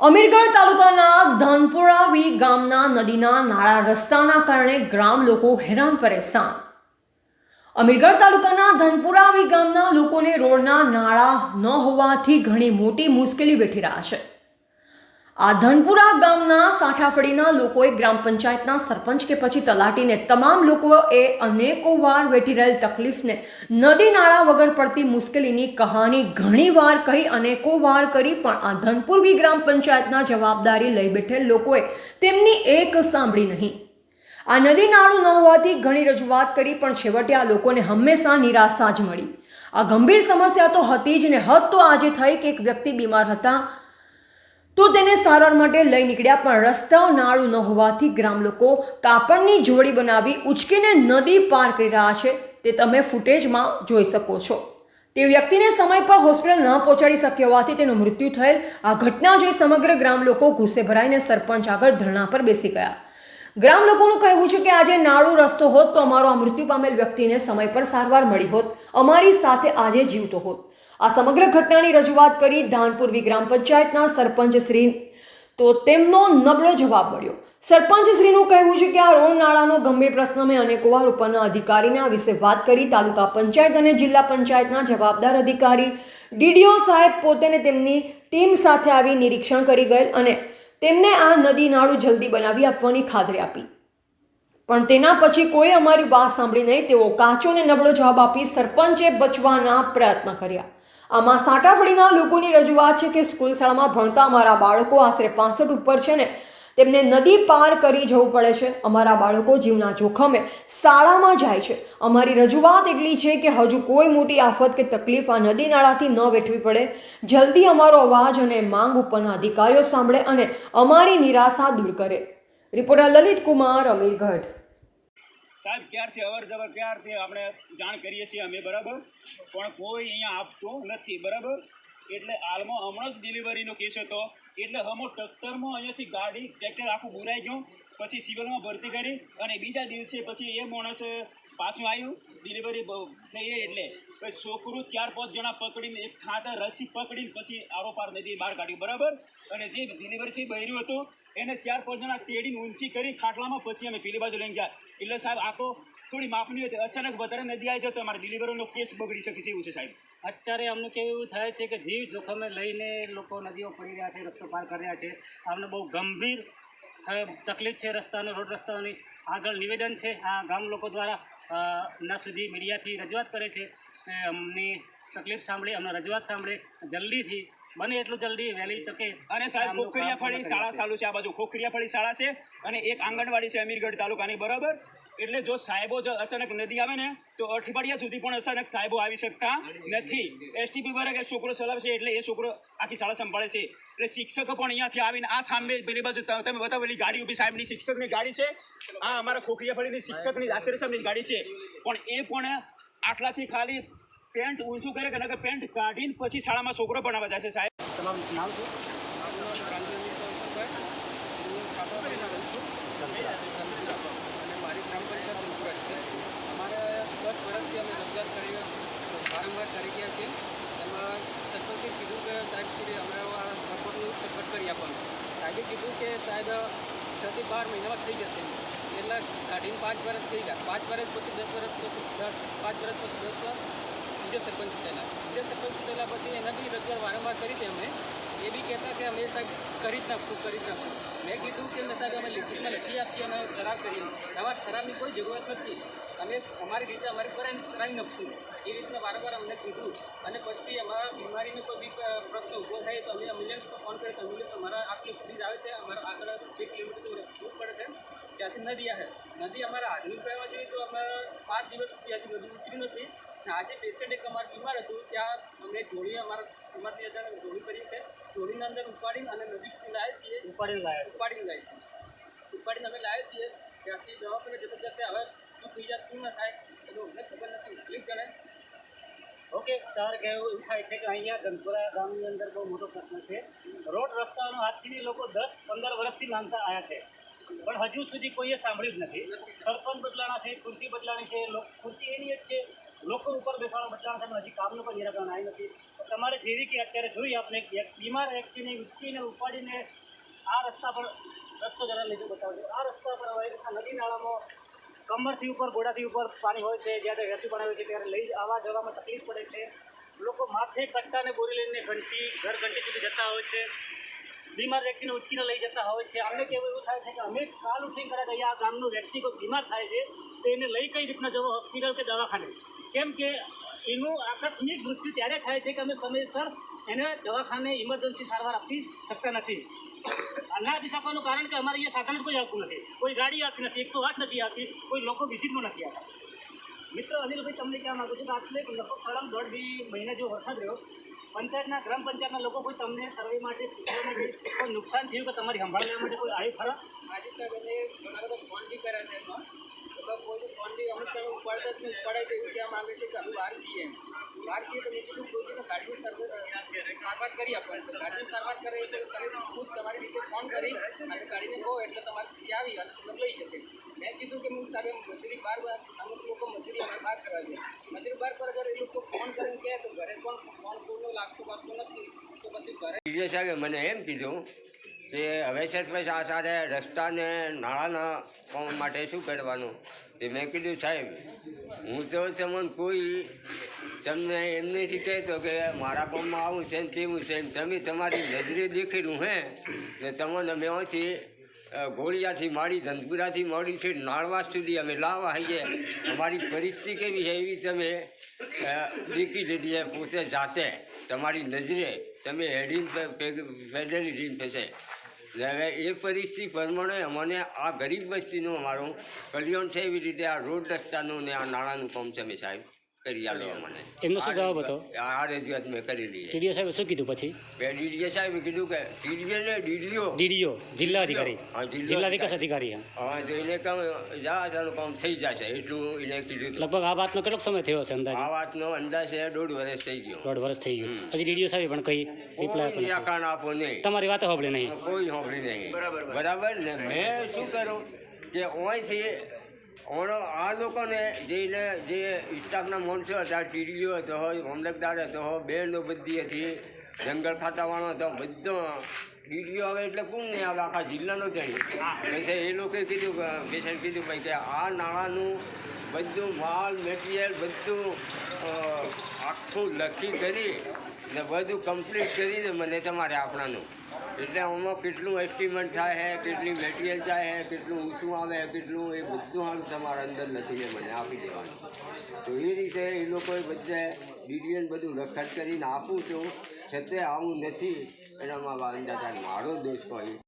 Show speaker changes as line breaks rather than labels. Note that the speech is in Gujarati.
અમીરગઢ તાલુકાના ધનપુરાવી ગામના નદીના નાળા રસ્તાના કારણે ગ્રામ લોકો હેરાન પરેશાન. અમીરગઢ તાલુકાના ધનપુરાવી ગામના લોકોને રોડના નાળા ન હોવાથી ઘણી મોટી મુશ્કેલી વેઠી રહ્યા છે. આ ધનપુરા ગામના સાંઠાફળીના લોકોએ ગ્રામ પંચાયતના સરપંચ કે પછી તલાટીને તમામ લોકોએ અનેકો વાર વેઠી રહેલ તકલીફને નદી નાળા વગર પડતી મુશ્કેલીની કહાની ઘણીવાર કહી અનેકો વાર કરી પણ આ ધનપુરવી ગ્રામ પંચાયતના જવાબદારી લઈ બેઠેલ લોકોએ તેમની એક સાંભળી નહીં. આ નદી નાળું ન હોવાથી ઘણી રજૂઆત કરી પણ છેવટે આ લોકોને હંમેશા નિરાશા જ મળી. આ ગંભીર સમસ્યા તો હતી જ ને હદ તો આજે થઈ કે એક વ્યક્તિ બીમાર હતા તો તેને સારવાર માટે લઈ નીકળ્યા, પણ રસ્તાઓ નાળું ન હોવાથી ગ્રામ લોકો કાપડની જોડી બનાવી ઉચકીને નદી પાર કરી રહ્યા છે. તે તમે ફૂટેજમાં જોઈ શકો છો. તે વ્યક્તિને સમય પર હોસ્પિટલ ન પહોંચાડી શક્યો હોવાથી તેનું મૃત્યુ થયેલ. આ ઘટના જોઈ સમગ્ર ગ્રામ લોકો ગુસ્સે ભરાઈને સરપંચ આગળ ધરણા પર બેસી ગયા. ગ્રામ લોકોનું કહેવું છે કે આજે નાળું રસ્તો હોત તો અમારો આ મૃત્યુ પામેલ વ્યક્તિને સમય પર સારવાર મળી હોત. અમારી સાથે આજે જીવતો હોત. આ સમગ્ર ઘટનાની રજૂઆત કરી ધાનપુરવી ગ્રામ પંચાયતના સરપંચ શ્રી. તો તેમનો નબળો જવાબ મળ્યો. સરપંચ શ્રીનું કહેવું છે કે આ રોડ નાળાનો ગંભીર પ્રશ્ન મેં અનેક વાર ઉપરના અધિકારીને આ વિશે વાત કરી, તાલુકા પંચાયત અને જિલ્લા પંચાયતના જવાબદાર અધિકારી ડીડીઓ સાહેબ પોતે તેમની ટીમ સાથે આવી નિરીક્ષણ કરી ગયેલ અને તેમને આ નદી નાળું જલ્દી બનાવી આપવાની ખાતરી આપી. પણ તેના પછી કોઈ અમારી વાત સાંભળી નહીં, તેઓ કાચો ને નબળો જવાબ આપી સરપંચે બચવાના પ્રયત્ન કર્યા. આમાં સાંટાફળીના લોકોની રજૂઆત છે કે સ્કૂલ શાળામાં ભણતા અમારા બાળકો આશરે પાસઠ ઉપર છે ને, તેમને નદી પાર કરી જવું પડે છે. અમારા બાળકો જીવના જોખમે શાળામાં જાય છે. અમારી રજૂઆત એટલી છે કે હજુ કોઈ મોટી આફત કે તકલીફ આ નદી નાળાથી ન વેઠવી પડે. જલ્દી અમારો અવાજ અને માંગ ઉપરના અધિકારીઓ સાંભળે અને અમારી નિરાશા દૂર કરે. રિપોર્ટર લલિત કુમાર અમીરગઢ.
સાહેબ, ક્યારથી અવર જવર, ક્યારથી આપણે જાણ કરીએ છીએ અમે, બરાબર? પણ કોઈ અહીંયા આપતું નથી, બરાબર? એટલે હાલમાં હમણાં જ ડિલિવરીનો કેસ હતો. એટલે હમો ટક્કરમાં અહીંયાથી ગાડી ટ્રેક્ટર આખું બુરાઈ ગયું. પછી સિવિલમાં ભરતી કરી અને બીજા દિવસે પછી એ માણસ પાછું આવ્યું ડિલિવરી થઈ ગઈ એટલે. પછી છોકરું ચાર પાંચ જણા પકડીને એક ખાતા રસી પકડીને પછી આરોપાર નદી બહાર કાઢ્યું, બરાબર? અને જે ડિલિવરીથી બહેર્યું હતું, એને ચાર પાંચ જણા તેડીને ઊંચી કરી ખાટલામાં પછી અમે પેલી બાજુ લઈને ગયા. એટલે સાહેબ આ તો થોડી માપની હતી. અચાનક વધારે નદી આવી જતો, અમારે ડિલિવરીનો કેસ બગડી શકે છે એવું છે સાહેબ.
અત્યારે અમને કેવું થાય છે કે જીવ જોખમે લઈને લોકો નદીઓ પડી રહ્યા છે, રસ્તો પાર કરી રહ્યા છે. અમને બહુ ગંભીર તકલીફ છે રસ્તાનો, રોડ રસ્તાઓની આગળ નિવેદન છે. આ ગામ લોકો દ્વારા ના સુધી મીડિયાથી રજૂઆત કરે છે. અમની તકલીફ સાંભળી અમને રજૂઆત સાંભળે જલ્દીથી બને એટલું જલ્દી વહેલી તકે
અને સાહેબ ખોખરિયા
ફળી
શાળા ચાલુ છે આ બાજુ ખોખરિયા ફળી શાળા છે અને એક આંગણવાડી છે અમીરગઢ તાલુકાની બરાબર? એટલે જો સાહેબો જો અચાનક નદી આવે ને તો અઠવાડિયા સુધી પણ અચાનક સાહેબો આવી શકતા નથી. એસટીપી બરાબર છોકરો ચલાવશે છે એટલે એ છોકરો આખી શાળા સંભાળે છે. એટલે શિક્ષકો પણ અહીંયાથી આવીને આ સામે પેલી બાજુ તમે બતાવેલી ગાડી ઊભી સાહેબની શિક્ષકની ગાડી છે. આ અમારા ખોખરિયાફળીની શિક્ષકની આચાર્ય સાહેબની ગાડી છે. પણ એ પણ આટલાથી ખાલી પેન્ટ ઊંચું કરે કે નકર પેન્ટ કાઢીને પછી શાળામાં છોકરો ભણાવવા જશે સાહેબ.
તમારું નામ શું
અને મારી ગ્રામ પંચાયત અમારે દસ વર્ષથી અમે રજૂઆત કરી વારંવાર કરી ગયા છીએ. એમાં સરપંચે કીધું કે સાહેબ સુધી અમે આ સપોર્ટનું સપોર્ટ કરી આપવાનું. સાહેબે કીધું કે સાહેબ છથી બાર મહિનામાં થઈ જશે. એટલે કાઢીને પાંચ વર્ષ થઈ ગયા. પાંચ વર્ષ પછી દસ વર્ષ પછી દસ પાંચ વર્ષ પછી દસ વર્ષ બીજો સરપંચ ચૂંટાયેલા બીજો સરપંચ ચૂંટાયેલા પછી એના બી રજૂઆત વારંવાર કરી છે અમે એ બી કહેતા કે અમે સાહેબ કરી જ નાખશું, કરી જ નાખશું. મેં કીધું કે સાહેબ, અમે લિખિતમાં લખી આપીએ અને ઠરાવ કરીએ આવા ઠરાવની કોઈ જરૂરત નથી. અમે અમારી રીતે અમારી પર કરાવી નાખશું. એ રીતના વારંવાર અમને કીધું. અને પછી અમારા બીમારીનો કોઈ બી પ્રશ્ન ઊભો થાય તો અમે એમ્બ્યુલન્સનો ફોન કરીએ તો એમ્બ્યુલન્સ અમારા આટલી સુધી આવે છે. અમારા આગળ બે કિલોમીટર દૂર પડે છે. ત્યાંથી નદી આવે. નદી અમારા આધુનિક કહેવા જોઈએ તો અમે પાંચ દિવસ સુધી હજી નદી ઉતરી નથી. આજે પેશન્ટ એક અમારું બીમાર હતું ત્યાં અમે જોડી અમારા સમાજની અંદર જોડી કરી છે જોડીની અંદર ઉપાડીને અને સુધી લાવીએ છીએ.
ઉપાડીને લાવ્યા
ઉપાડીને લાવીએ છીએ. ઉપાડીને અમે લાવીએ છીએ. ત્યાંથી દવાખાને જતા જતા હવે શું થઈ જાય શું ના થાય એનું અમને ખબર નથી. મોકલી જણાય
ઓકે સર કહેવું એવું થાય છે કે અહીંયા ગંગપુરા ગામની અંદર બહુ મોટો પ્રશ્ન છે. રોડ રસ્તાનો આજથી લોકો દસ પંદર વર્ષથી માંગતા આવ્યા છે. પણ હજુ સુધી કોઈએ સાંભળ્યું જ નથી. સરપંચ બદલાણા છે ખુરશી બદલાણી છે ખુરશી એની જ છે. લોકો ઉપર બેસાડો બચાવવા સામે હજી કામનું પણ નિરાકરણ આવી નથી. તમારે જેવી કે અત્યારે જોઈ આપણે એક બીમાર વ્યક્તિને ઉચકીને ઉપાડીને આ રસ્તા પર રસ્તો જરા લીધું બતાવજો. આ રસ્તા પર હવે નદી નાળામાં કમરથી ઉપર, ગોડાથી ઉપર પાણી હોય છે જ્યારે વહેતું પાણી હોય છે, ત્યારે લઈ આવવા જવામાં તકલીફ પડે છે. લોકો માથે કટ્ટાને બોરી લઈને ઘંટી, ઘર ઘંટી સુધી જતા હોય છે. બીમાર વ્યક્તિને ઉચકીને લઈ જતા હોય છે. અમને કેવું એવું થાય છે કે અમે કાલ ઉઠીને કદાચ અહીંયા આ ગામનો વ્યક્તિ કોઈ બીમાર થાય છે, તો એને લઈ કઈ રીતના જવો? હોસ્પિટલ કે દવાખાને? કેમ કે એનું આકસ્મિક મૃત્યુ ત્યારે થાય છે કે અમે સમયસર એને દવાખાને ઇમરજન્સી સારવાર આપી શકતા નથી. ના આપી શકવાનું કારણ કે અમારે અહીંયા સાધન કોઈ આવતું નથી. કોઈ ગાડી આવતી નથી, એકસો આઠ નથી આવતી, કોઈ લોકો વિઝિટમાં નથી આવતા. મિત્ર અનિલભાઈ, તમને કહેવા માગું છું કે આટલે લગભગ સાડા દોઢ બે મહિના જેવો વરસાદ રહ્યો. પંચાયતના, ગ્રામ પંચાયતના લોકો કોઈ તમને સર્વે માટે કોઈ નુકસાન થયું કે તમારી સંભાળ લેવા માટે કોઈ આવ્યું ખરા?
આજે ઘણા ફોન બી કર્યા છે એમાં. કોઈ ફોન બી અમુક તમે ઉપાડતા જ નહીં, ઉપાડાય એવું કહેવા છે કે અમે બહાર છીએ. બહાર છીએ તો કીધું કોઈ છે ગાડીની સર્વિસ સારવાર કરી આપવાની. ગાડીની સારવાર કરે એટલે તમે ખુદ તમારી રીતે ફોન કરી અને ગાડીને કહો એટલે તમારે ત્યાં આવી અને તમને લઈ જશે. મેં કીધું કે હું સાહેબ મજૂરી બહાર બહાર અમુક લોકો મજૂરી અમે બહાર કરવા છે મજૂરી બહાર પર અગર એ લોકો ફોન કરીને કહે તો ઘરે પણ ફોન કોઈનો લાગતો વાગતું નથી. તો પછી ઘરે
ડીજે સાહેબે મને એમ કીધું કે હવે સરપંચ આ સાથે રસ્તાને કામ માટે શું કરવાનું? તે મેં કીધું સાહેબ હું તો તમને કોઈ તમને એમ નથી કહેતો કે મારા કામમાં આવું છે ને તેવું છે. તમે તમારી નજરે દેખેલું હે. ને તમને અ, ગોળિયાથી માંડી ધનપુરાથી માંડી છે નાળવાસ સુધી અમે લાવવા આવીએ અમારી પરિસ્થિતિ કેવી છે એવી તમે દેખી લીધી છે, પોતે જાતે. તમારી નજરે તમે હેડીને પેદલી રીન થશે. હવે એ પરિસ્થિતિ પ્રમાણે અમને આ ગરીબ વસ્તીનું અમારું કલ્યાણ છે એવી રીતે આ રોડ રસ્તાનું ને આ નાણાંનું કામ છે અમે સાહેબ. કરી આલો
એમનો શું જવાબ હતો?
આ રજૂઆત મેં કરી લઈએ.
ટીડીઓ સાહેબે શું કીધું પછી?
બે ડીડીએ સાહેબે કીધું કે ડીડીએ ને ડીડીઓ.
ડીડીઓ જિલ્લા અધિકારી.
જિલ્લા
જિલ્લા વિકાસ અધિકારી હા.
તો એને કામ જા તારું કામ થઈ જશે. એટલું એને કીધું
લગભગ આ વાતનો કેટલો સમય થયો છે અંદાજે?
આ વાતનો અંદાજ છે દોઢ વર્ષ થઈ ગયો.
દોઢ વર્ષ થઈ ગયું.
પછી
હજી ડીડીઓ સાહેબ પણ કઈ રિપ્લાય
આપો નહીં.
તમારી વાત સાંભળી નહીં.
કોઈ સાંભળી નહીં. બરાબર ને? મેં શું કરું કે અહીંથી ઓણો આ લોકોને જેને જે સ્ટાફના માણસો હતા, ટીડીઓ હતો મામલતદાર હતો બેનો બધી હતી, જંગલ ખાતાવાળો હતો, બધો. ડીડીઓ હવે એટલે કોણ નહીં આવે? આખા જિલ્લાનો જણી એટલે એ લોકોએ કીધું પેશન્ટ કીધું ભાઈ કે આ નાણાંનું બધું માલ, મટીરિયલ બધું આખું લખી કરી ને બધું કમ્પ્લીટ કરીને મને તમારે આપણાનું. એટલે આમાં કેટલું એસ્ટિમેટ થાય છે, કેટલી મેટીરિયલ થાય છે, કેટલું ઊંચું આવે કેટલું એ બધું આમ તમારા અંદર નથી એ મને આપી દેવાનું. તો એ રીતે એ લોકોએ બધે ડિટેલ બધું લખત કરીને આપું છું. છતાં આવું નથી. એનામાં અંદાજ મારો દોષ કોઈ